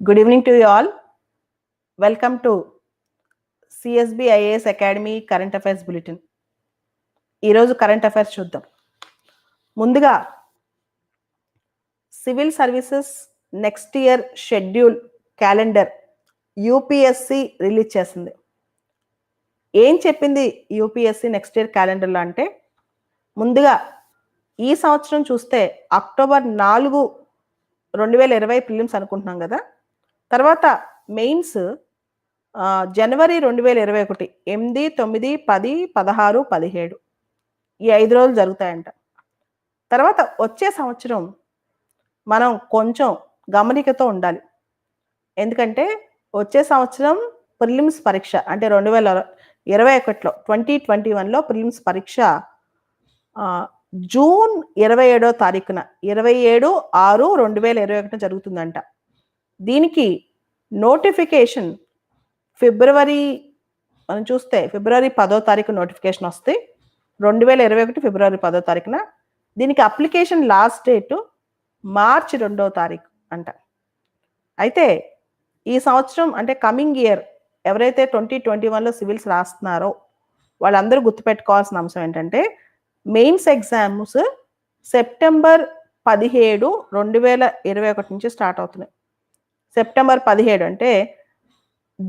Good evening to you all welcome to CSB IAS academy current affairs bulletin ఈరోజు current affairs చూద్దాం. ముందుగా civil services next year schedule calendar UPSC release చేసింది. ఏం చెప్పింది UPSC next year క్యాలెండర్లో అంటే ముందుగా ఈ సంవత్సరం చూస్తే అక్టోబర్ నాలుగు రెండు వేల ఇరవై ప్రిలిమ్స్ అనుకుంటున్నాం కదా తర్వాత మెయిన్స్ జనవరి రెండు వేల ఇరవై ఒకటి ఎనిమిది తొమ్మిది పది పదహారు పదిహేడు. ఈ ఐదు రోజులు జరుగుతాయంట. తర్వాత వచ్చే సంవత్సరం మనం కొంచెం గమనికతో ఉండాలి. ఎందుకంటే వచ్చే సంవత్సరం ప్రిలిమ్స్ పరీక్ష అంటే రెండు వేల ఇరవై ఒకటిలో ట్వంటీ ట్వంటీ వన్లో ప్రిలిమ్స్ పరీక్ష జూన్ ఇరవై ఏడో తారీఖున ఇరవై ఏడు ఆరు రెండు వేల ఇరవై ఒకటిన జరుగుతుందంట. దీనికి నోటిఫికేషన్ ఫిబ్రవరి మనం చూస్తే ఫిబ్రవరి పదో తారీఖు నోటిఫికేషన్ వస్తే రెండు వేల ఇరవై ఒకటి ఫిబ్రవరి పదో తారీఖున దీనికి అప్లికేషన్ లాస్ట్ డేటు మార్చి రెండో తారీఖు అంట. అయితే ఈ సంవత్సరం అంటే కమింగ్ ఇయర్ ఎవరైతే ట్వంటీ ట్వంటీ వన్లో సివిల్స్ రాస్తున్నారో వాళ్ళందరూ గుర్తుపెట్టుకోవాల్సిన అంశం ఏంటంటే మెయిన్స్ ఎగ్జామ్స్ సెప్టెంబర్ పదిహేడు రెండు వేల ఇరవై ఒకటి నుంచి స్టార్ట్ అవుతున్నాయి. సెప్టెంబర్ పదిహేడు అంటే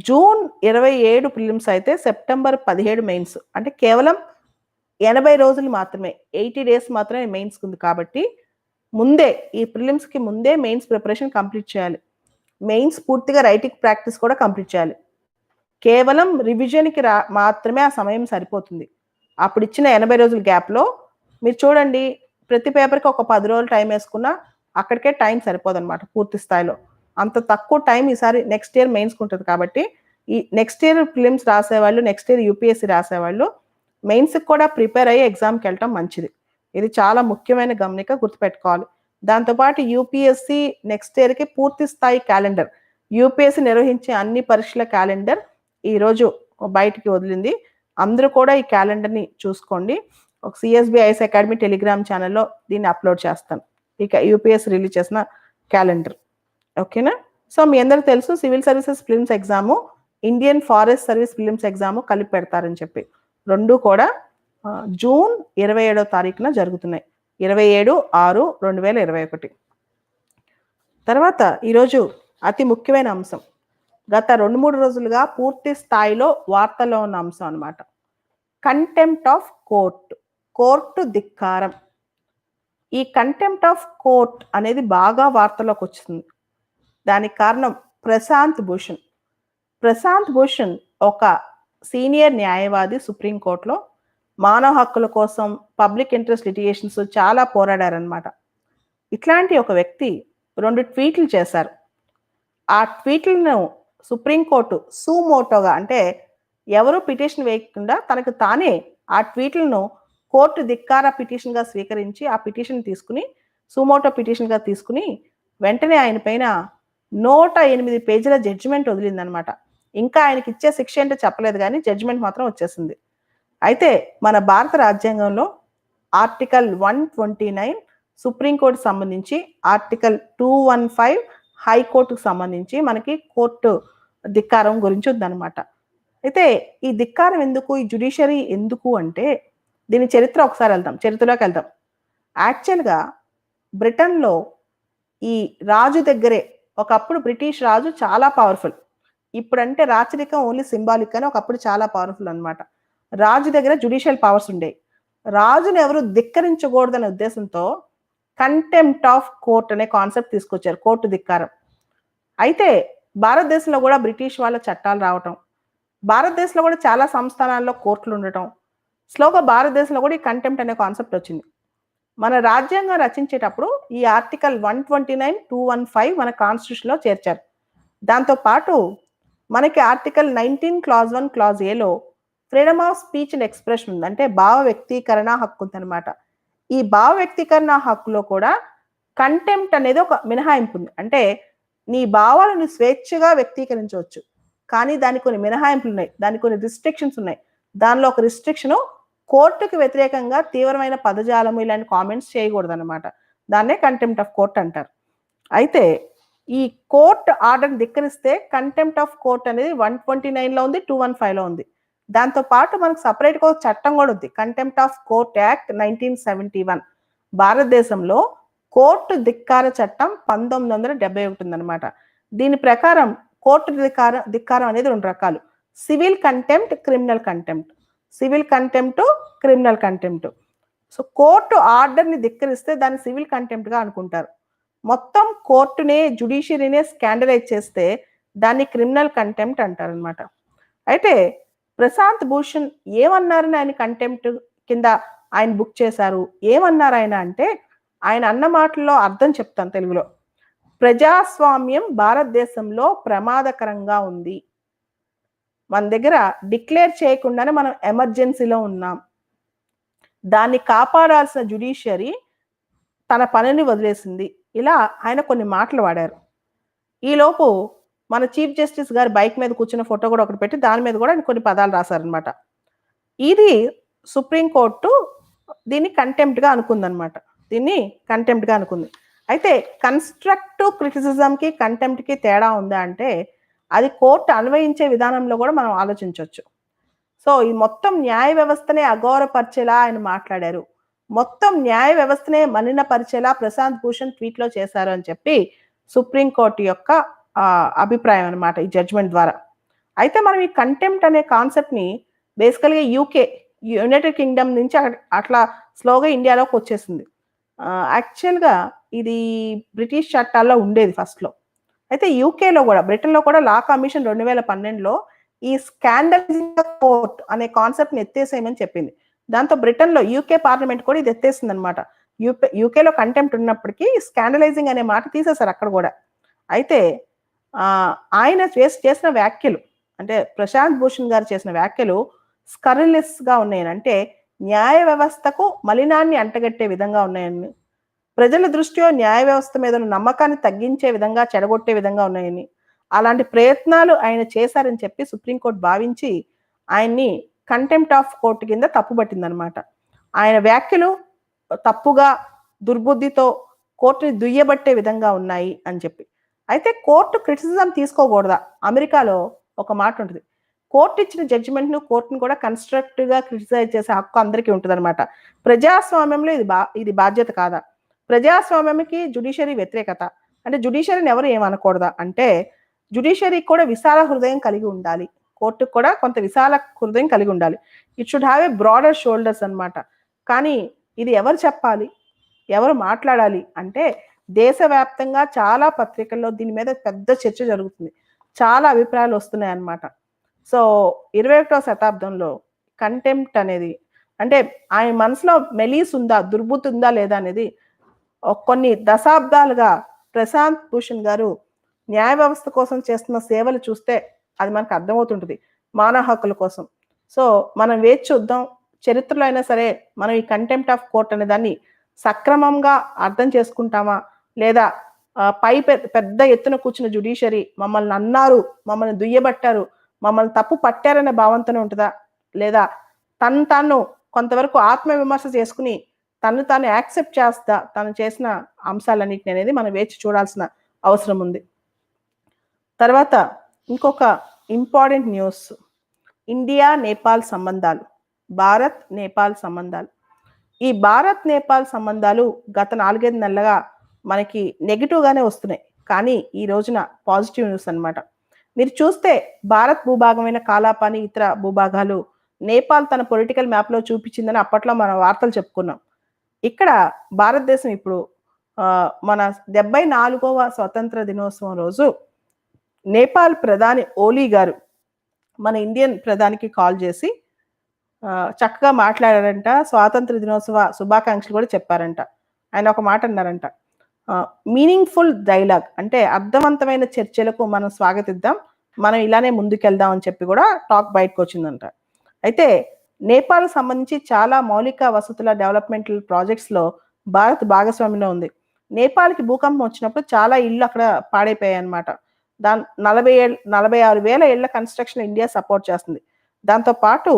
జూన్ ఇరవై ఏడు ప్రిలిమ్స్ అయితే సెప్టెంబర్ పదిహేడు మెయిన్స్. అంటే కేవలం ఎనభై రోజులు మాత్రమే ఎయిటీ డేస్ మాత్రమే మెయిన్స్ ఉంది కాబట్టి ముందే ఈ ప్రిలిమ్స్కి ముందే మెయిన్స్ ప్రిపరేషన్ కంప్లీట్ చేయాలి. మెయిన్స్ పూర్తిగా రైటింగ్ ప్రాక్టీస్ కూడా కంప్లీట్ చేయాలి. కేవలం రివిజన్కి రా మాత్రమే ఆ సమయం సరిపోతుంది. అప్పుడు ఇచ్చిన ఎనభై రోజుల గ్యాప్లో మీరు చూడండి ప్రతి పేపర్కి ఒక పది రోజులు టైం వేసుకున్నా అక్కడికే టైం సరిపోదన్నమాట పూర్తి స్థాయిలో. అంత తక్కువ టైం ఈసారి నెక్స్ట్ ఇయర్ మెయిన్స్కి ఉంటుంది కాబట్టి ఈ నెక్స్ట్ ఇయర్ ఫిలిమ్స్ రాసేవాళ్ళు నెక్స్ట్ ఇయర్ యూపీఎస్సీ రాసేవాళ్ళు మెయిన్స్కి కూడా ప్రిపేర్ అయ్యి ఎగ్జామ్కి వెళ్ళటం మంచిది. ఇది చాలా ముఖ్యమైన గమనిక గుర్తుపెట్టుకోవాలి. దాంతోపాటు యూపీఎస్సీ నెక్స్ట్ ఇయర్కి పూర్తి స్థాయి క్యాలెండర్ యూపీఎస్సీ నిర్వహించే అన్ని పరీక్షల క్యాలెండర్ ఈరోజు బయటికి వదిలింది. అందరూ కూడా ఈ క్యాలెండర్ని చూసుకోండి. ఒక సిఎస్బి ఐఎస్ అకాడమీ టెలిగ్రామ్ ఛానల్లో దీన్ని అప్లోడ్ చేస్తాను. ఇక యూపీఎస్ రిలీజ్ చేసిన క్యాలెండర్ ఓకేనా? సో మీ అందరికి తెలుసు civil services prelims exam Indian forest service prelims exam కలిపి పెడతారని చెప్పి. రెండు కూడా జూన్ ఇరవై ఏడో తారీఖున జరుగుతున్నాయి. ఇరవై ఏడు ఆరు రెండు వేల ఇరవై ఒకటి. తర్వాత ఈరోజు అతి ముఖ్యమైన అంశం. గత రెండు మూడు రోజులుగా పూర్తి స్థాయిలో వార్తల్లో ఉన్న అంశం అనమాట కంటెంప్ట్ ఆఫ్ కోర్ట్ కోర్టు ధిక్కారం. ఈ కంటెంప్ట్ ఆఫ్ కోర్ట్ అనేది బాగా వార్తలోకి వచ్చింది. దానికి కారణం ప్రశాంత్ భూషణ్. ప్రశాంత్ భూషణ్ ఒక సీనియర్ న్యాయవాది సుప్రీంకోర్టులో మానవ హక్కుల కోసం పబ్లిక్ ఇంట్రెస్ట్ లిటిగేషన్స్ చాలా పోరాడారనమాట ఇట్లాంటి ఒక వ్యక్తి రెండు ట్వీట్లు చేశారు. ఆ ట్వీట్లను సుప్రీంకోర్టు సూమోటోగా అంటే ఎవరూ పిటిషన్ వేయకుండా తనకు తానే ఆ ట్వీట్లను కోర్టు ధిక్కార పిటిషన్గా స్వీకరించి ఆ పిటిషన్ తీసుకుని సుమోటో పిటిషన్గా తీసుకుని వెంటనే ఆయన పైన నూట ఎనిమిది పేజీల జడ్జిమెంట్ వదిలిందనమాట. ఇంకా ఆయనకి ఇచ్చే శిక్ష ఏంటో చెప్పలేదు కానీ జడ్జిమెంట్ మాత్రం వచ్చేసింది. అయితే మన భారత రాజ్యాంగంలో article one twenty nine supreme court సంబంధించి ఆర్టికల్ టూ వన్ ఫైవ్ హైకోర్టుకు సంబంధించి మనకి కోర్టు ధిక్కారం గురించి ఉందన్నమాట అయితే ఈ ధిక్కారం ఎందుకు ఈ జుడిషియరీ ఎందుకు అంటే దీని చరిత్ర ఒకసారి వెళ్దాం చరిత్రలోకి వెళ్దాం. యాక్చువల్గా బ్రిటన్లో ఈ రాజు దగ్గరే ఒకప్పుడు బ్రిటిష్ రాజు చాలా పవర్ఫుల్ ఇప్పుడంటే రాచరికం ఓన్లీ సింబాలిక్ అని ఒకప్పుడు చాలా పవర్ఫుల్ అనమాట రాజు దగ్గర జుడిషియల్ పవర్స్ ఉండేవి రాజును ఎవరు ధిక్కరించకూడదనే ఉద్దేశంతో కంటెంప్ట్ ఆఫ్ కోర్ట్ అనే కాన్సెప్ట్ తీసుకొచ్చారు కోర్టు ధిక్కారం. అయితే భారతదేశంలో కూడా బ్రిటిష్ వాళ్ళ చట్టాలు రావటం భారతదేశంలో కూడా చాలా సంస్థానాల్లో కోర్టులు ఉండటం స్లోగా భారతదేశంలో కూడా ఈ కంటెంప్ట్ అనే కాన్సెప్ట్ వచ్చింది. మన రాజ్యాంగం రచించేటప్పుడు ఈ article one twenty nine two one five మన కాన్స్టిట్యూషన్లో చేర్చారు. దాంతోపాటు మనకి article nineteen clause one clause ఏలో freedom of speech and expression ఉంది. అంటే భావ వ్యక్తీకరణ హక్కు ఉందన్నమాట. ఈ భావ వ్యక్తీకరణ హక్కులో కూడా కంటెంప్ట్ అనేది ఒక మినహాయింపు ఉంది. అంటే నీ భావాలను స్వేచ్ఛగా వ్యక్తీకరించవచ్చు. కానీ దానికి కొన్ని మినహాయింపులు ఉన్నాయి. దానికి కొన్ని రిస్ట్రిక్షన్స్ ఉన్నాయి. దానిలో ఒక రిస్ట్రిక్షన్ కోర్టుకు వ్యతిరేకంగా తీవ్రమైన పదజాలము ఇలాంటి కామెంట్స్ చేయకూడదు అనమాట దాన్నే కంటెంప్ట్ ఆఫ్ కోర్ట్ అంటారు. అయితే ఈ కోర్ట్ ఆర్డర్ ధిక్కరిస్తే కంటెంప్ట్ ఆఫ్ కోర్ట్ అనేది వన్ ట్వంటీ నైన్లో ఉంది టూ వన్ ఫైవ్లో ఉంది. దాంతో పాటు మనకు సపరేట్గా ఒక చట్టం కూడా ఉంది. Contempt of court act nineteen seventy one భారతదేశంలో కోర్టు ధిక్కార చట్టం పంతొమ్మిది వందల డెబ్బై ఒకటి ఉందన్నమాట దీని ప్రకారం కోర్టు ధిక్కార ధిక్కారం అనేది రెండు రకాలు. Civil contempt criminal contempt civil contempt criminal contempt. So court ఆర్డర్ని ధిక్కరిస్తే దాన్ని సివిల్ కంటెంప్ట్గా అనుకుంటారు. మొత్తం కోర్టునే జుడిషియరీనే స్కాండలైజ్ చేస్తే దాన్ని క్రిమినల్ కంటెంప్ట్ అంటారనమాట అయితే ప్రశాంత్ భూషణ్ ఏమన్నారని ఆయన కంటెంప్ట్ కింద ఆయన బుక్ చేశారు? ఏమన్నారు ఆయన అంటే ఆయన అన్న మాటల్లో అర్థం చెప్తాను తెలుగులో. ప్రజాస్వామ్యం భారతదేశంలో ప్రమాదకరంగా ఉంది. మన దగ్గర డిక్లేర్ చేయకుండానే మనం ఎమర్జెన్సీలో ఉన్నాం. దాన్ని కాపాడాల్సిన జుడిషియరీ తన పనిని వదిలేసింది. ఇలా ఆయన కొన్ని మాటలు వాడారు. ఈలోపు మన చీఫ్ జస్టిస్ గారు బైక్ మీద కూర్చున్న ఫోటో కూడా ఒకటి పెట్టి దాని మీద కూడా ఆయన కొన్ని పదాలు రాశారనమాట ఇది సుప్రీంకోర్టు దీన్ని కంటెంప్ట్గా అనుకుందనమాట దీన్ని కంటెంప్ట్గా అనుకుంది. అయితే కన్స్ట్రక్టివ్ క్రిటిసిజంకి కంటెంప్ట్కి తేడా ఉందా అంటే అది కోర్టు అన్వయించే విధానంలో కూడా మనం ఆలోచించవచ్చు సో ఈ మొత్తం న్యాయ వ్యవస్థనే అగౌరవపరిచేలా ఆయన మాట్లాడారు. మొత్తం న్యాయ వ్యవస్థనే మలినపరిచేలా ప్రశాంత్ భూషణ్ ట్వీట్లో చేశారు అని చెప్పి సుప్రీంకోర్టు యొక్క అభిప్రాయం అనమాట ఈ జడ్జ్మెంట్ ద్వారా. అయితే మనం ఈ కంటెంప్ట్ అనే కాన్సెప్ట్ని బేసికల్గా యూకే యునైటెడ్ కింగ్డమ్ నుంచి అట్లా స్లోగా ఇండియాలోకి వచ్చేసింది. యాక్చువల్గా ఇది బ్రిటిష్ చట్టాల్లో ఉండేది ఫస్ట్లో అయితే యూకేలో కూడా బ్రిటన్లో కూడా లా కమిషన్ రెండు వేల పన్నెండులో ఈ స్కాండల్ కోర్ట్ అనే కాన్సెప్ట్ని ఎత్తేసేయమని చెప్పింది. దాంతో బ్రిటన్లో యూకే పార్లమెంట్ కూడా ఇది ఎత్తేసింది అనమాట యూకే యూకేలో కంటెంప్ట్ ఉన్నప్పటికీ స్కాండలైజింగ్ అనే మాట తీసేశారు అక్కడ కూడా. అయితే ఆయన చేసిన వ్యాఖ్యలు అంటే ప్రశాంత్ భూషణ్ గారు చేసిన వ్యాఖ్యలు స్కరిలెస్గా ఉన్నాయని అంటే న్యాయ వ్యవస్థకు మలినాన్ని అంటగట్టే విధంగా ఉన్నాయని ప్రజల దృష్టిలో న్యాయ వ్యవస్థ మీద నమ్మకాన్ని తగ్గించే విధంగా చెడగొట్టే విధంగా ఉన్నాయని. అలాంటి ప్రయత్నాలు ఆయన చేశారని చెప్పి సుప్రీంకోర్టు భావించి ఆయన్ని కంటెంప్ట్ ఆఫ్ కోర్టు కింద తప్పుబట్టిందనమాట ఆయన వ్యాఖ్యలు తప్పుగా దుర్బుద్ధితో కోర్టుని దుయ్యబట్టే విధంగా ఉన్నాయి అని చెప్పి. అయితే కోర్టు క్రిటిసిజం తీసుకోకూడదా? అమెరికాలో ఒక మాట ఉంటుంది. కోర్టు ఇచ్చిన జడ్జిమెంట్ను కోర్టును కూడా కన్స్ట్రక్టివ్గా క్రిటిసైజ్ చేసే హక్కు అందరికీ ఉంటుంది అనమాట ప్రజాస్వామ్యంలో ఇది బా ఇది బాధ్యత కాదా? ప్రజాస్వామ్యంకి జుడిషియరీ వ్యతిరేకత. అంటే జుడిషియరీని ఎవరు ఏమనకూడదా? అంటే జుడిషియరీకి కూడా విశాల హృదయం కలిగి ఉండాలి. కోర్టుకు కూడా కొంత విశాల హృదయం కలిగి ఉండాలి. It should have a broader shoulders అనమాట కానీ ఇది ఎవరు చెప్పాలి? ఎవరు మాట్లాడాలి? అంటే దేశవ్యాప్తంగా చాలా పత్రికల్లో దీని మీద పెద్ద చర్చ జరుగుతుంది. చాలా అభిప్రాయాలు వస్తున్నాయి అన్నమాట. సో ఇరవై ఒకటో శతాబ్దంలో కంటెంప్ట్ అనేది అంటే ఆయన మనసులో మెలీస్ ఉందా? దుర్బుద్ధి ఉందా లేదా అనేది కొన్ని దశాబ్దాలుగా ప్రశాంత్ భూషణ్ గారు న్యాయ వ్యవస్థ కోసం చేస్తున్న సేవలు చూస్తే అది మనకు అర్థమవుతుంటుంది. మానవ హక్కుల కోసం. సో మనం వేచి చూద్దాం. చరిత్రలో అయినా సరే మనం ఈ కంటెంప్ట్ ఆఫ్ కోర్ట్ అనే దాన్ని సక్రమంగా అర్థం చేసుకుంటామా? లేదా పై పెద్ద ఎత్తున కూర్చున్న జుడిషియరీ మమ్మల్ని అన్నారు మమ్మల్ని దుయ్యబట్టారు మమ్మల్ని తప్పు పట్టారనే భావంతోనే ఉంటుందా? లేదా తను తాను కొంతవరకు ఆత్మవిమర్శ చేసుకుని తను తాను యాక్సెప్ట్ చేస్తా తను చేసిన అంశాలన్నింటినీ అనేది మనం వేచి చూడాల్సిన అవసరం ఉంది. తర్వాత ఇంకొక ఇంపార్టెంట్ న్యూస్. ఇండియా నేపాల్ సంబంధాలు భారత్ నేపాల్ సంబంధాలు. ఈ భారత్ నేపాల్ సంబంధాలు గత నాలుగైదు నెలలుగా మనకి నెగిటివ్గానే వస్తున్నాయి. కానీ ఈ రోజున పాజిటివ్ న్యూస్ అనమాట మీరు చూస్తే భారత్ భూభాగమైన కాలాపాని ఇతర భూభాగాలు నేపాల్ తన పొలిటికల్ మ్యాప్లో చూపించిందని అప్పట్లో మనం వార్తలు చెప్పుకున్నాం. ఇక్కడ భారతదేశం ఇప్పుడు మన డెబ్బై నాలుగవ స్వతంత్ర దినోత్సవం రోజు నేపాల్ ప్రధాని ఓలీ గారు మన ఇండియన్ ప్రధానికి కాల్ చేసి చక్కగా మాట్లాడారంట. స్వాతంత్ర దినోత్సవ శుభాకాంక్షలు కూడా చెప్పారంట. ఆయన ఒక మాట అన్నారంట. మీనింగ్ఫుల్ డైలాగ్ అంటే అర్థవంతమైన చర్చలకు మనం స్వాగతిద్దాం. మనం ఇలానే ముందుకెళ్దాం అని చెప్పి కూడా టాక్ బయటకు వచ్చిందంట. అయితే నేపాల్ సంబంధించి చాలా మౌలిక వసతుల డెవలప్మెంట్ ప్రాజెక్ట్స్లో భారత్ భాగస్వామ్యంలో ఉంది. నేపాల్కి భూకంపం వచ్చినప్పుడు చాలా ఇళ్ళు అక్కడ పాడైపోయాయి అనమాట దాని నలభై ఏళ్ళ నలభై ఆరు వేల ఇళ్ళ కన్స్ట్రక్షన్ ఇండియా సపోర్ట్ చేస్తుంది. దాంతోపాటు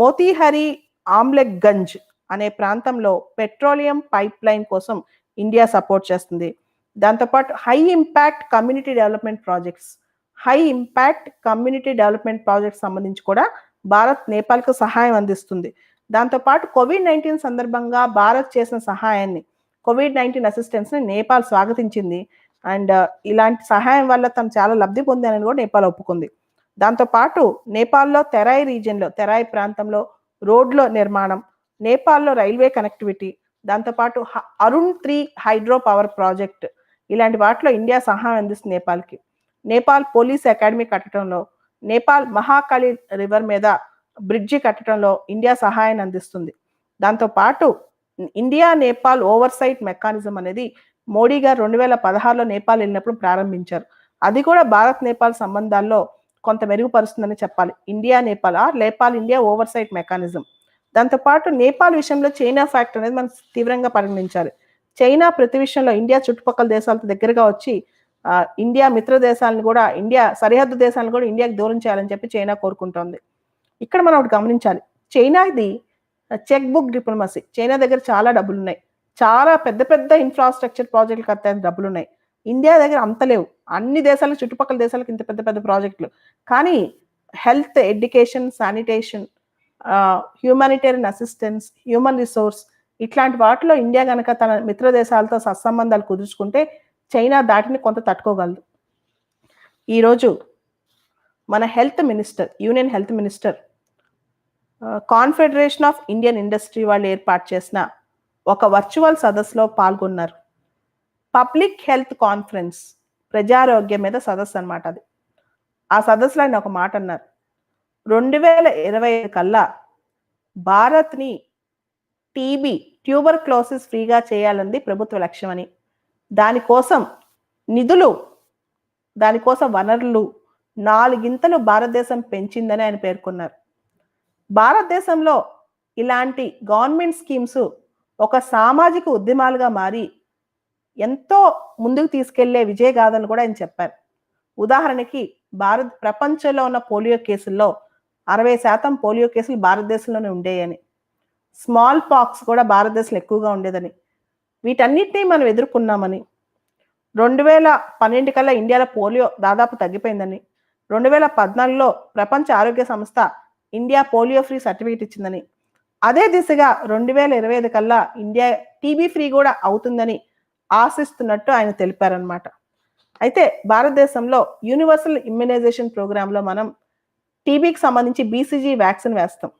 మోతీహరి ఆమ్లెక్ గంజ్ అనే ప్రాంతంలో పెట్రోలియం పైప్ లైన్ కోసం ఇండియా సపోర్ట్ చేస్తుంది. దాంతోపాటు high impact community development projects high impact community development projects సంబంధించి కూడా భారత్ నేపాల్కు సహాయం అందిస్తుంది. దాంతోపాటు కోవిడ్ నైన్టీన్ సందర్భంగా భారత్ చేసిన సహాయాన్ని కోవిడ్ నైన్టీన్ అసిస్టెన్స్ని నేపాల్ స్వాగతించింది. అండ్ ఇలాంటి సహాయం వల్ల తను చాలా లబ్ధి పొందానని కూడా నేపాల్ ఒప్పుకుంది. దాంతోపాటు నేపాల్లో తెరాయి రీజియన్లో తెరాయి ప్రాంతంలో రోడ్ల నిర్మాణం నేపాల్లో రైల్వే కనెక్టివిటీ దాంతోపాటు హ- Arun three hydro power project ఇలాంటి వాటిలో ఇండియా సహాయం అందిస్తుంది నేపాల్కి. నేపాల్ పోలీస్ అకాడమీ కట్టడంలో నేపాల్ మహాకాళి రివర్ మీద బ్రిడ్జి కట్టడంలో ఇండియా సహాయాన్ని అందిస్తుంది. దాంతోపాటు ఇండియా నేపాల్ ఓవర్సైట్ మెకానిజం అనేది మోడీ గారు రెండు వేల పదహారులో నేపాల్ వెళ్ళినప్పుడు ప్రారంభించారు. అది కూడా భారత్ నేపాల్ సంబంధాల్లో కొంత మెరుగుపరుస్తుందని చెప్పాలి. India Nepal or Nepal India oversight mechanism. దాంతోపాటు నేపాల్ విషయంలో చైనా ఫ్యాక్టర్ అనేది మనం తీవ్రంగా పరిగణించాలి. చైనా ప్రతి విషయంలో ఇండియా చుట్టుపక్కల దేశాలతో దగ్గరగా వచ్చి ఇండియా మిత్ర దేశాలను కూడా ఇండియా సరిహద్దు దేశాలను కూడా ఇండియాకి దూరం చేయాలని చెప్పి చైనా కోరుకుంటోంది. ఇక్కడ మనం ఒకటి గమనించాలి. చైనాది చెక్ బుక్ డిప్లొమసీ. చైనా దగ్గర చాలా డబ్బులు ఉన్నాయి చాలా పెద్ద పెద్ద ఇన్ఫ్రాస్ట్రక్చర్ ప్రాజెక్టులు కట్టే డబ్బులు ఉన్నాయి ఇండియా దగ్గర అంత లేవు. అన్ని దేశాలకు చుట్టుపక్కల దేశాలకు ఇంత పెద్ద పెద్ద ప్రాజెక్టులు కానీ health education sanitation humanitarian assistance human resource ఇట్లాంటి వాటిలో ఇండియా కనుక తన మిత్ర దేశాలతో సత్సంబంధాలు కుదుర్చుకుంటే చైనా దాటిని కొంత తట్టుకోగలదు. ఈరోజు మన health minister union health minister confederation of Indian industry వాళ్ళు ఏర్పాటు చేసిన ఒక వర్చువల్ సదస్సులో పాల్గొన్నారు. పబ్లిక్ హెల్త్ కాన్ఫరెన్స్ ప్రజారోగ్యం మీద సదస్సు అనమాట అది. ఆ సదస్సులో ఆయన ఒక మాట అన్నారు. రెండు వేల ఇరవై కల్లా భారత్ని టీబీ ట్యూబర్ క్లోసిస్ ఫ్రీగా చేయాలంది ప్రభుత్వ లక్ష్యం అని దానికోసం నిధులు దానికోసం వనరులు నాలుగింతలు భారతదేశం పెంచిందని ఆయన పేర్కొన్నారు. భారతదేశంలో ఇలాంటి గవర్నమెంట్ స్కీమ్స్ ఒక సామాజిక ఉద్యమాలుగా మారి ఎంతో ముందుకు తీసుకెళ్ళే విజయగాథను కూడా ఆయన చెప్పారు. ఉదాహరణకి భారత్ ప్రపంచంలో ఉన్న పోలియో కేసుల్లో అరవై శాతం పోలియో కేసులు భారతదేశంలోనే ఉండేయని. స్మాల్ పాక్స్ కూడా భారతదేశంలో ఎక్కువగా ఉండేదని. వీటన్నిటినీ మనం ఎదుర్కొన్నామని. రెండు వేల పన్నెండు కల్లా ఇండియాలో పోలియో దాదాపు తగ్గిపోయిందని. రెండు వేల పద్నాలుగులో ప్రపంచ ఆరోగ్య సంస్థ ఇండియా పోలియో ఫ్రీ సర్టిఫికేట్ ఇచ్చిందని. అదే దిశగా రెండు వేల ఇరవై ఐదు కల్లా ఇండియా టీబీ ఫ్రీ కూడా అవుతుందని ఆశిస్తున్నట్టు ఆయన తెలిపారనమాట అయితే భారతదేశంలో యూనివర్సల్ ఇమ్యునైజేషన్ ప్రోగ్రాంలో మనం టీబీకి సంబంధించి బీసీజీ వ్యాక్సిన్ వేస్తాం.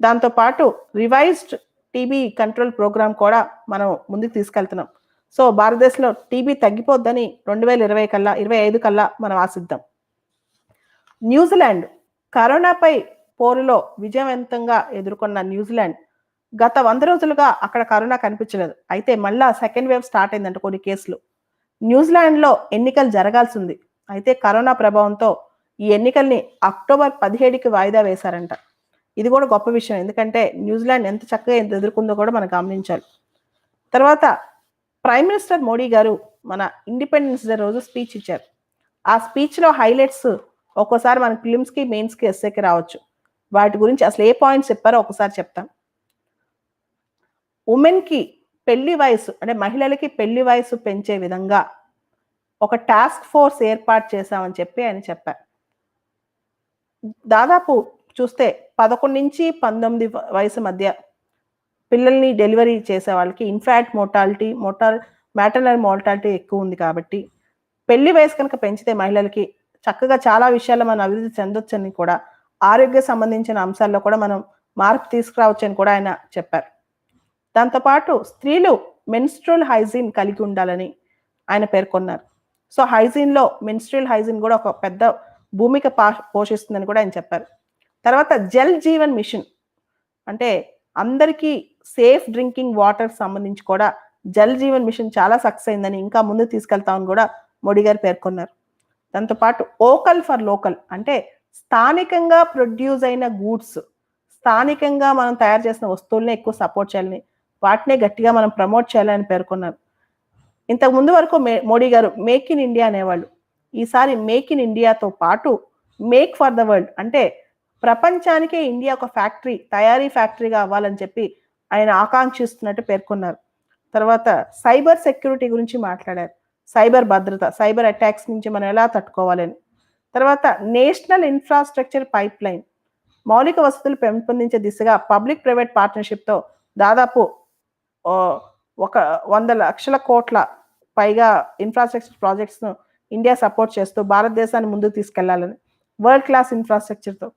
దాంతోపాటు రివైజ్డ్ టీబీ కంట్రోల్ ప్రోగ్రాం కూడా మనం ముందుకు తీసుకెళ్తున్నాం. సో భారతదేశంలో టీబీ తగ్గిపోద్దని రెండు వేల ఇరవై కల్లా ఇరవై ఐదు కల్లా మనం ఆశిద్దాం. న్యూజిలాండ్ కరోనాపై పోరులో విజయవంతంగా ఎదుర్కొన్న న్యూజిలాండ్ గత వంద రోజులుగా అక్కడ కరోనా కనిపించలేదు. అయితే మళ్ళా సెకండ్ వేవ్ స్టార్ట్ అయిందంట కొన్ని కేసులు. న్యూజిలాండ్లో ఎన్నికలు జరగాల్సి ఉంది. అయితే కరోనా ప్రభావంతో ఈ ఎన్నికల్ని అక్టోబర్ పదిహేడుకి వాయిదా వేశారంట. ఇది కూడా గొప్ప విషయం. ఎందుకంటే న్యూజిలాండ్ ఎంత చక్కగా ఎంత ఎదుర్కొందో కూడా మనం గమనించాలి. తర్వాత ప్రైమ్ మినిస్టర్ మోడీ గారు మన ఇండిపెండెన్స్ డే రోజు స్పీచ్ ఇచ్చారు. ఆ స్పీచ్లో హైలైట్స్ ఒక్కోసారి మన ఫిలిమ్స్కి మెయిన్స్కి ఎస్ఏకి రావచ్చు. వాటి గురించి అసలు ఏ పాయింట్స్ చెప్పారో ఒకసారి చెప్తాం. ఉమెన్కి పెళ్ళి వయసు అంటే మహిళలకి పెళ్ళి వయసు పెంచే విధంగా ఒక టాస్క్ ఫోర్స్ ఏర్పాటు చేశామని చెప్పి ఆయన చెప్పారు. దాదాపు చూస్తే పదకొండు నుంచి పంతొమ్మిది వయసు మధ్య పిల్లల్ని డెలివరీ చేసే వాళ్ళకి in fact mortality motor maternal mortality ఎక్కువ ఉంది కాబట్టి పెళ్ళి వయసు కనుక పెంచితే మహిళలకి చక్కగా చాలా విషయాల్లో మనం అభివృద్ధి చెందొచ్చని కూడా ఆరోగ్య సంబంధించిన అంశాల్లో కూడా మనం మార్పు తీసుకురావచ్చని కూడా ఆయన చెప్పారు. దాంతోపాటు స్త్రీలు మెన్స్ట్రల్ హైజీన్ కలిగి ఉండాలని ఆయన పేర్కొన్నారు. సో హైజీన్లో మెన్స్ట్రల్ హైజీన్ కూడా ఒక పెద్ద భూమిక పా పోషిస్తుందని కూడా ఆయన చెప్పారు. తర్వాత జల్ జీవన్ మిషన్. అంటే అందరికీ సేఫ్ డ్రింకింగ్ వాటర్ సంబంధించి కూడా జల్ జీవన్ మిషన్ చాలా సక్సెస్ అయిందని ఇంకా ముందు తీసుకెళ్తామని కూడా మోడీ గారు పేర్కొన్నారు. దాంతోపాటు ఓకల్ ఫర్ లోకల్ అంటే స్థానికంగా ప్రొడ్యూస్ అయిన గూడ్స్ స్థానికంగా మనం తయారు చేసిన వస్తువులనే ఎక్కువ సపోర్ట్ చేయాలని వాటినే గట్టిగా మనం ప్రమోట్ చేయాలని పేర్కొన్నారు. ఇంతకు ముందు వరకు మే- మోడీ గారు మేక్ ఇన్ ఇండియా అనేవాళ్ళు. ఈసారి మేక్ ఇన్ ఇండియాతో పాటు మేక్ ఫర్ ద వరల్డ్ అంటే ప్రపంచానికే ఇండియా ఒక ఫ్యాక్టరీ తయారీ ఫ్యాక్టరీగా అవ్వాలని చెప్పి ఆయన ఆకాంక్షిస్తున్నట్టు పేర్కొన్నారు. తర్వాత సైబర్ సెక్యూరిటీ గురించి మాట్లాడారు. సైబర్ భద్రత సైబర్ అటాక్స్ నుంచి మనం ఎలా తట్టుకోవాలని తర్వాత నేషనల్ ఇన్ఫ్రాస్ట్రక్చర్ పైప్ లైన్ మౌలిక వసతులు పెంపొందించే దిశగా పబ్లిక్ ప్రైవేట్ పార్ట్నర్షిప్తో దాదాపు ఒక వంద లక్షల కోట్ల పైగా ఇన్ఫ్రాస్ట్రక్చర్ ప్రాజెక్ట్స్ను ఇండియా సపోర్ట్ చేస్తూ భారతదేశాన్ని ముందుకు తీసుకెళ్ళాలని వరల్డ్ క్లాస్ ఇన్ఫ్రాస్ట్రక్చర్తో.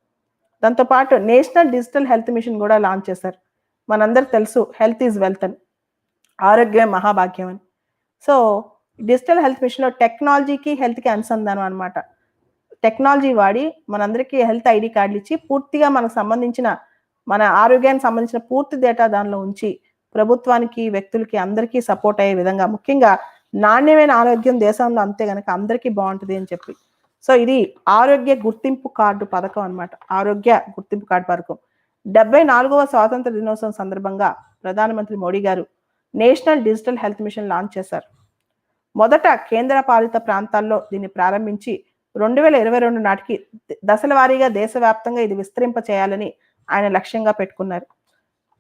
దాంతోపాటు నేషనల్ డిజిటల్ హెల్త్ మిషన్ కూడా లాంచ్ చేశారు. మనందరికి తెలుసు హెల్త్ ఈజ్ వెల్త్ అని. ఆరోగ్యం మహాభాగ్యం అని. సో డిజిటల్ హెల్త్ మిషన్లో టెక్నాలజీకి హెల్త్కి అనుసంధానం అనమాట టెక్నాలజీ వాడి మనందరికీ హెల్త్ ఐడి కార్డులు ఇచ్చి పూర్తిగా మనకు సంబంధించిన మన ఆరోగ్యానికి సంబంధించిన పూర్తి డేటా దానిలో ఉంచి ప్రభుత్వానికి వ్యక్తులకి అందరికీ సపోర్ట్ అయ్యే విధంగా ముఖ్యంగా నాణ్యమైన ఆరోగ్యం దేశంలో అంతే గనక అందరికీ బాగుంటుంది అని చెప్పి. సో ఇది ఆరోగ్య గుర్తింపు కార్డు పథకం అన్నమాట. ఆరోగ్య గుర్తింపు కార్డు పథకం. డెబ్బై నాలుగవ స్వాతంత్ర దినోత్సవం సందర్భంగా ప్రధానమంత్రి మోడీ గారు national digital health mission launch చేశారు. మొదట కేంద్ర పాలిత ప్రాంతాల్లో దీన్ని ప్రారంభించి రెండు వేల ఇరవై రెండు నాటికి దశల వారీగా దేశవ్యాప్తంగా ఇది విస్తరింప చేయాలని ఆయన లక్ష్యంగా పెట్టుకున్నారు.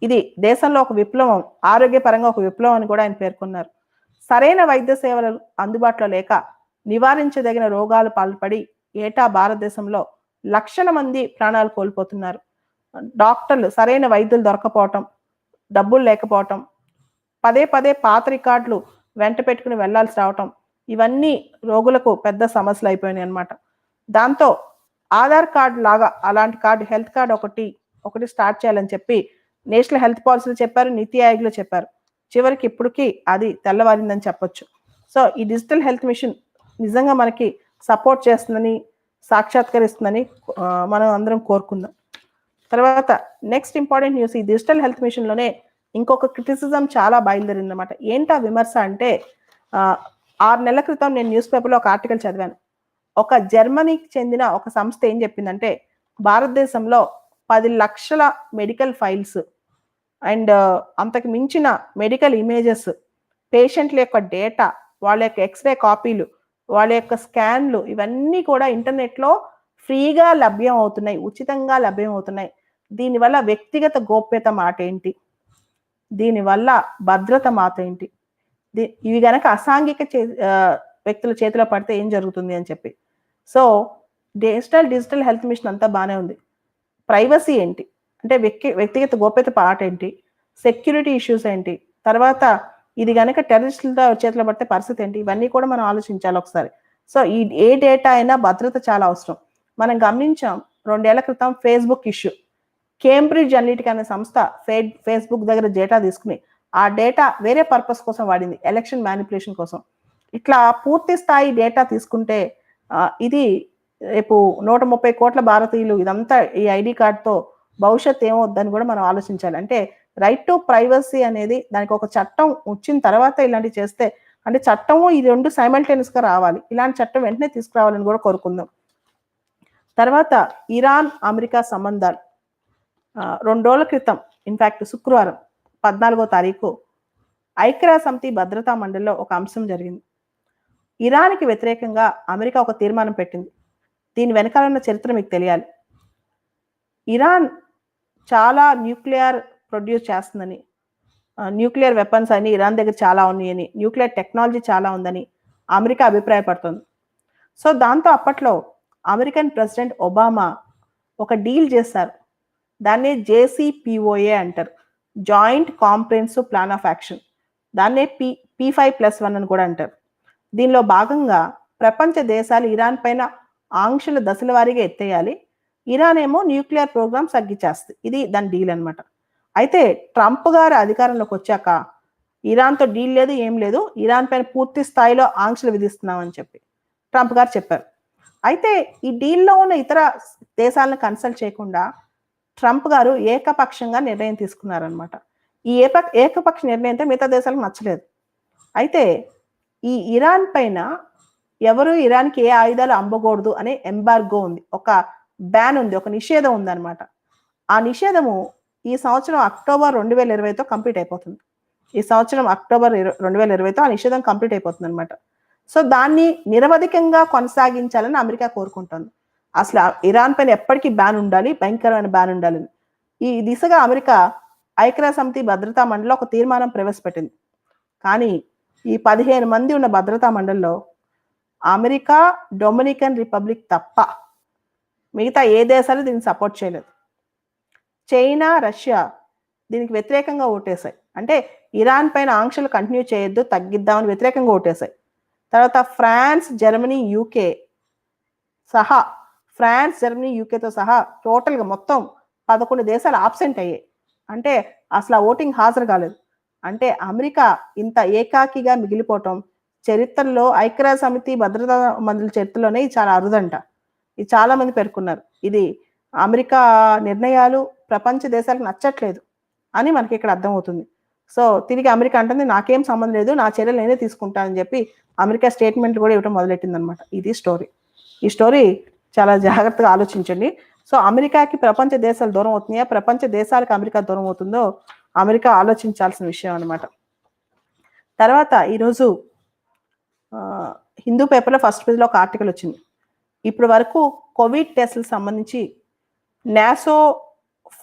ఇది దేశంలో ఒక విప్లవం ఆరోగ్యపరంగా ఒక విప్లవం అని కూడా ఆయన పేర్కొన్నారు. సరైన వైద్య సేవలు అందుబాటులో లేక నివారించదగిన రోగాలు పాల్పడి ఏటా భారతదేశంలో లక్షల మంది ప్రాణాలు కోల్పోతున్నారు. డాక్టర్లు సరైన వైద్యులు దొరకపోవటం డబ్బులు లేకపోవటం పదే పదే పాత రికార్డులు వెంట పెట్టుకుని వెళ్ళాల్సి రావటం ఇవన్నీ రోగులకు పెద్ద సమస్యలు అయిపోయినాయి అనమాట దాంతో ఆధార్ కార్డు లాగా అలాంటి కార్డు హెల్త్ కార్డు ఒకటి ఒకటి స్టార్ట్ చేయాలని చెప్పి నేషనల్ హెల్త్ పాలసీలు చెప్పారు నీతి ఆయోగ్లో చెప్పారు. చివరికి ఇప్పటికీ అది తెల్లవారిందని చెప్పొచ్చు. సో ఈ డిజిటల్ హెల్త్ మిషన్ నిజంగా మనకి సపోర్ట్ చేస్తుందని సాక్షాత్కరిస్తుందని మనం అందరం కోరుకుందాం. తర్వాత నెక్స్ట్ ఇంపార్టెంట్ న్యూస్ ఈ డిజిటల్ హెల్త్ మిషన్లోనే ఇంకొక క్రిటిసిజం చాలా బయలుదేరింది అనమాట ఏంటా విమర్శ అంటే ఆరు నెలల క్రితం నేను న్యూస్ పేపర్లో ఒక ఆర్టికల్ చదివాను. ఒక జర్మనీకి చెందిన ఒక సంస్థ ఏం చెప్పిందంటే భారతదేశంలో పది లక్షల మెడికల్ ఫైల్స్ అండ్ అంతకు మించిన మెడికల్ ఇమేజెస్ పేషెంట్ల యొక్క డేటా వాళ్ళ యొక్క ఎక్స్రే కాపీలు వాళ్ళ యొక్క స్కాన్లు ఇవన్నీ కూడా ఇంటర్నెట్లో ఫ్రీగా లభ్యం అవుతున్నాయి ఉచితంగా లభ్యం అవుతున్నాయి దీనివల్ల వ్యక్తిగత గోప్యత మాట ఏంటి? దీనివల్ల భద్రత మాట ఏంటి? దీ- ఇవి గనక అసాంఘిక చే వ్యక్తుల చేతిలో పడితే ఏం జరుగుతుంది అని చెప్పి. So digital digital health mission అంతా బాగానే ఉంది. ప్రైవసీ ఏంటి? అంటే వ్యక్తి వ్యక్తిగత గోప్యత పాట ఏంటి? సెక్యూరిటీ ఇష్యూస్ ఏంటి? తర్వాత ఇది కనుక టెర్రరిస్టులతో చేతిలో పడితే పరిస్థితి ఏంటి? ఇవన్నీ కూడా మనం ఆలోచించాలి ఒకసారి. సో ఈ ఏ డేటా అయినా భద్రత చాలా అవసరం. మనం గమనించాం రెండేళ్ళ క్రితం ఫేస్బుక్ ఇష్యూ. కేంబ్రిడ్జ్ అన్నిటికీ అనే సంస్థ ఫే ఫేస్బుక్ దగ్గర డేటా తీసుకుని ఆ డేటా వేరే పర్పస్ కోసం వాడింది ఎలక్షన్ మ్యానిపులేషన్ కోసం. ఇట్లా పూర్తి స్థాయి డేటా తీసుకుంటే ఇది రేపు నూట ముప్పై కోట్ల భారతీయులు ఇదంతా ఈ ఐడి కార్డ్తో భవిష్యత్ ఏమవుద్దని కూడా మనం ఆలోచించాలి. అంటే రైట్ టు ప్రైవసీ అనేది దానికి ఒక చట్టం వచ్చిన తర్వాత ఇలాంటివి చేస్తే అంటే చట్టము ఈ రెండు సైమల్టేనియస్గా రావాలి. ఇలాంటి చట్టం వెంటనే తీసుకురావాలని కూడా కోరుకుందాం. తర్వాత ఇరాన్ అమెరికా సంబంధాలు. రెండు రోజుల క్రితం ఇన్ఫాక్ట్ శుక్రవారం పద్నాలుగో తారీఖు ఐక్యరాజ్య సమితి భద్రతా మండలిలో ఒక అంశం జరిగింది. ఇరాన్కి వ్యతిరేకంగా అమెరికా ఒక తీర్మానం పెట్టింది. దీని వెనకాలన్న చరిత్ర మీకు తెలియాలి. ఇరాన్ చాలా న్యూక్లియర్ ప్రొడ్యూస్ చేస్తుందని. న్యూక్లియర్ వెపన్స్ అని ఇరాన్ దగ్గర చాలా ఉన్నాయని న్యూక్లియర్ టెక్నాలజీ చాలా ఉందని అమెరికా అభిప్రాయపడుతుంది. సో దాంతో అప్పట్లో అమెరికన్ ప్రెసిడెంట్ ఒబామా ఒక డీల్ చేశారు. దాన్నే జేసీపీఓఏ అంటారు. Joint comprehensive plan of action. దాన్నే P P five plus one అని కూడా అంటారు. దీనిలో భాగంగా ప్రపంచ దేశాలు ఇరాన్ పైన ఆంక్షల దశల వారీగా ఎత్తేయాలి. ఇరాన్ ఏమో న్యూక్లియర్ ప్రోగ్రామ్ తగ్గించేస్తుంది. ఇది దాని డీల్ అనమాట అయితే ట్రంప్ గారు అధికారంలోకి వచ్చాక ఇరాన్తో డీల్ లేదు ఏం లేదు. ఇరాన్ పైన పూర్తి స్థాయిలో ఆంక్షలు విధిస్తున్నామని చెప్పి ట్రంప్ గారు చెప్పారు. అయితే ఈ డీల్లో ఉన్న ఇతర దేశాలను కన్సల్ట్ చేయకుండా ట్రంప్ గారు ఏకపక్షంగా నిర్ణయం తీసుకున్నారనమాట ఈ ఏక ఏకపక్ష నిర్ణయంతో మిగతా దేశాలకు నచ్చలేదు. అయితే ఈ ఇరాన్ పైన ఎవరు ఇరాన్కి ఏ ఆయుధాలు అమ్మకూడదు అనే ఎంబార్గో ఉంది. ఒక బ్యాన్ ఉంది ఒక నిషేధం ఉందన్నమాట. ఆ నిషేధము ఈ సంవత్సరం అక్టోబర్ రెండు వేల ఇరవైతో కంప్లీట్ అయిపోతుంది. ఈ సంవత్సరం అక్టోబర్ రెండు వేల ఇరవైతో ఆ నిషేధం కంప్లీట్ అయిపోతుంది అనమాట సో దాన్ని నిరవధికంగా కొనసాగించాలని అమెరికా కోరుకుంటుంది. అసలు ఇరాన్ పైన ఎప్పటికీ బ్యాన్ ఉండాలి భయంకరమైన బ్యాన్ ఉండాలని ఈ దిశగా అమెరికా ఐక్యరాజ్య సమితి భద్రతా మండలిలో ఒక తీర్మానం ప్రవేశపెట్టింది. కానీ ఈ పదిహేను మంది ఉన్న భద్రతా మండలిలో అమెరికా డొమినికన్ రిపబ్లిక్ తప్ప మిగతా ఏ దేశాలు దీన్ని సపోర్ట్ చేయలేదు. చైనా రష్యా దీనికి వ్యతిరేకంగా ఓటేశాయి. అంటే ఇరాన్ పైన ఆంక్షలు కంటిన్యూ చేయొద్దు తగ్గిద్దామని వ్యతిరేకంగా ఓటేశాయి. తర్వాత ఫ్రాన్స్ జర్మనీ యూకే సహా ఫ్రాన్స్ జర్మనీ యూకేతో సహా టోటల్గా మొత్తం పదకొండు దేశాలు ఆబ్సెంట్ అయ్యాయి. అంటే అసలు ఓటింగ్ హాజరు కాలేదు. అంటే అమెరికా ఇంత ఏకాకిగా మిగిలిపోవటం చరిత్రలో ఐక్యరాజ్య సమితి భద్రతా మందుల చరిత్రలోనే ఇది చాలా అరుదంట. ఇది చాలా మంది పేర్కొన్నారు. ఇది అమెరికా నిర్ణయాలు ప్రపంచ దేశాలకు నచ్చట్లేదు అని మనకి ఇక్కడ అర్థమవుతుంది. సో తిరిగి అమెరికా అంటుంది నాకేం సంబంధం లేదు నా చర్యలు నేనే తీసుకుంటానని చెప్పి అమెరికా స్టేట్మెంట్ కూడా ఇవ్వడం మొదలెట్టింది అనమాట ఇది స్టోరీ. ఈ స్టోరీ చాలా జాగ్రత్తగా ఆలోచించండి. సో అమెరికాకి ప్రపంచ దేశాలు దూరం అవుతున్నాయా? ప్రపంచ దేశాలకు అమెరికా దూరం అవుతుందో అమెరికా ఆలోచించాల్సిన విషయం అనమాట తర్వాత ఈరోజు హిందూ పేపర్లో ఫస్ట్ పేజ్లో ఒక ఆర్టికల్ వచ్చింది. ఇప్పటి వరకు కోవిడ్ టెస్ట్లకు సంబంధించి నాసో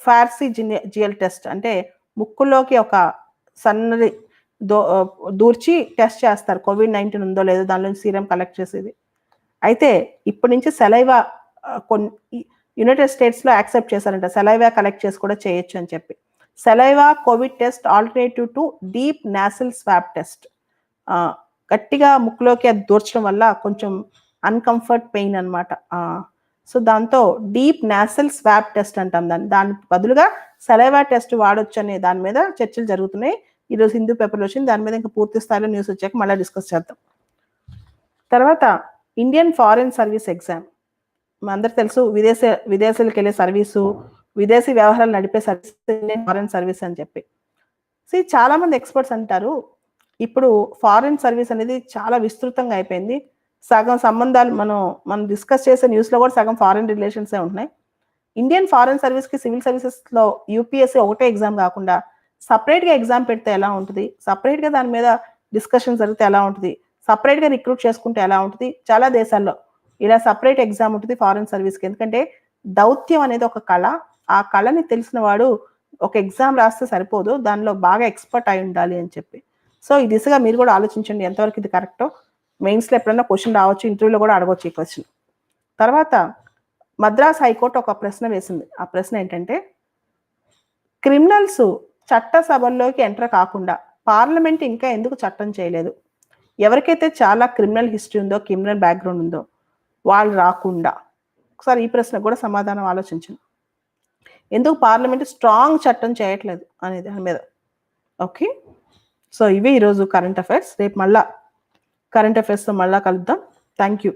ఫార్సీ జియల్ టెస్ట్ అంటే ముక్కులోకి ఒక సన్నది దో దూర్చి టెస్ట్ చేస్తారు. కోవిడ్ నైన్టీన్ ఉందో లేదో దానిలో సీరం కలెక్ట్ చేసేది. అయితే ఇప్పటి నుంచి సెలైవా కొన్ని యునైటెడ్ స్టేట్స్లో యాక్సెప్ట్ చేశారంట. సెలైవా కలెక్ట్ చేసి కూడా చేయొచ్చు అని చెప్పి. Saliva covid test alternative to deep nasal swab test. గట్టిగా ముక్కులోకి అది దూర్చడం వల్ల కొంచెం అన్కంఫర్ట్ పెయిన్ అనమాట సో దాంతో డీప్ నాసల్ స్వాబ్ టెస్ట్ అంటాం దాన్ని. దాని బదులుగా సెలైవా టెస్ట్ వాడొచ్చు అనే దాని మీద చర్చలు జరుగుతున్నాయి. ఈరోజు హిందూ పేపర్లో వచ్చింది. దాని మీద ఇంకా పూర్తి స్థాయిలో న్యూస్ వచ్చాక మళ్ళీ డిస్కస్ చేద్దాం. తర్వాత ఇండియన్ ఫారిన్ సర్వీస్ ఎగ్జామ్. మా అందరు తెలుసు విదేశ విదేశాలకు వెళ్ళే సర్వీసు విదేశీ వ్యవహారాలు నడిపే సర్వీస్ ఇండియన్ ఫారిన్ సర్వీస్ అని చెప్పి. సో చాలా మంది ఎక్స్పర్ట్స్ అంటారు ఇప్పుడు ఫారిన్ సర్వీస్ అనేది చాలా విస్తృతంగా అయిపోయింది. సగం సంబంధాలు మనం మనం డిస్కస్ చేసే న్యూస్లో కూడా సగం ఫారెన్ రిలేషన్సే ఉంటున్నాయి. ఇండియన్ ఫారెన్ సర్వీస్కి సివిల్ సర్వీసెస్లో యూపీఎస్సీ ఒకటే ఎగ్జామ్ కాకుండా సపరేట్గా ఎగ్జామ్ పెడితే ఎలా ఉంటుంది? సపరేట్గా దాని మీద డిస్కషన్ జరిగితే ఎలా ఉంటుంది? సపరేట్గా రిక్రూట్ చేసుకుంటే ఎలా ఉంటుంది? చాలా దేశాల్లో ఇలా సపరేట్ ఎగ్జామ్ ఉంటుంది ఫారెన్ సర్వీస్కి ఎందుకంటే దౌత్యం అనేది ఒక కళ. ఆ కళని తెలిసిన వాడు ఒక ఎగ్జామ్ రాస్తే సరిపోదు. దానిలో బాగా ఎక్స్పర్ట్ అయి ఉండాలి అని చెప్పి. సో ఈ దిశగా మీరు కూడా ఆలోచించండి ఎంతవరకు ఇది కరెక్టో మెయిన్స్లో ఎప్పుడైనా క్వశ్చన్ రావచ్చు ఇంటర్వ్యూలో కూడా అడగవచ్చు ఈ క్వశ్చన్ తర్వాత మద్రాస్ హైకోర్టు ఒక ప్రశ్న వేసింది. ఆ ప్రశ్న ఏంటంటే క్రిమినల్స్ చట్టసభల్లోకి ఎంటర్ కాకుండా పార్లమెంట్ ఇంకా ఎందుకు చట్టం చేయలేదు? ఎవరికైతే చాలా క్రిమినల్ హిస్టరీ ఉందో క్రిమినల్ బ్యాక్గ్రౌండ్ ఉందో వాళ్ళు రాకుండా? ఒకసారి ఈ ప్రశ్న కూడా సమాధానం ఆలోచించండి. ఎందుకు పార్లమెంట్ స్ట్రాంగ్ చట్టం చేయట్లేదు? అనే దాని మీద. ఓకే. సో ఇవి ఈరోజు కరెంట్ అఫైర్స్ రేపు మళ్ళీ కరెంట్ అఫైర్స్తో మళ్ళా కలుద్దాం. Thank you